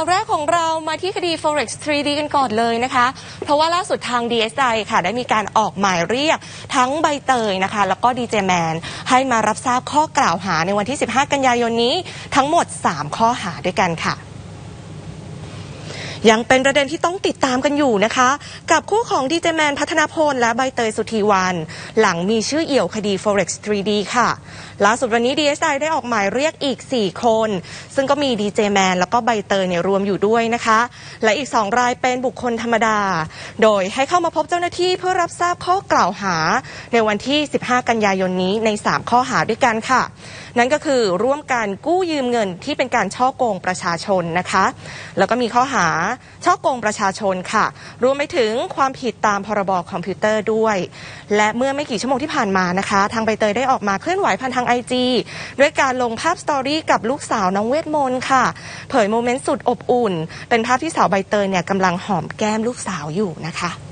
าวแรกของเรามาที่คดี Forex 3D กันก่อนเลยนะคะ เพราะว่าล่าสุดทาง DSI ค่ะ ได้มีการออกหมายเรียกทั้งใบเตยนะคะ แล้วก็ดีเจแมนให้มารับทราบข้อกล่าวหาในวันที่ 15 กันยายนนี้ทั้งหมด 3 ข้อหาด้วยกันค่ะ ยังเป็นประเด็นที่ต้องติดตามกันอยู่นะคะ กับคู่ของดีเจแมนพัฒนาพลและใบเตยสุธีวัน หลังมีชื่อเอี่ยวคดี Forex 3D ค่ะ ล่าสุดวันนี้ DSI ได้ออกหมายเรียกอีก 4 คน ซึ่งก็มีดีเจแมนแล้วก็ใบเตยเนี่ยรวมอยู่ด้วยนะคะ และอีก 2 รายเป็นบุคคลธรรมดา โดยให้เข้ามาพบเจ้าหน้าที่เพื่อรับทราบข้อกล่าวหา ในวันที่ 15 กันยายนนี้ใน 3 ข้อหาด้วยกันค่ะนั่นก็คือร่วมกันกู้ยืมเงินที่เป็นการช่อโกงประชาชนนะคะ แล้วก็มีข้อหาช่อโกงประชาชนค่ะ รวมไปถึงความผิดตามพรบคอมพิวเตอร์ด้วย และเมื่อไม่กี่ชั่วโมงที่ผ่านมานะคะ ทางใบเตยได้ออกมาเคลื่อนไหวผ่านทางไอจีด้วยการลงภาพสตอรี่กับลูกสาวน้องเวทมนต์ค่ะ เผยโมเมนต์สุดอบอุ่น เป็นภาพที่สาวใบเตยเนี่ยกำลังหอมแก้มลูกสาวอยู่นะคะ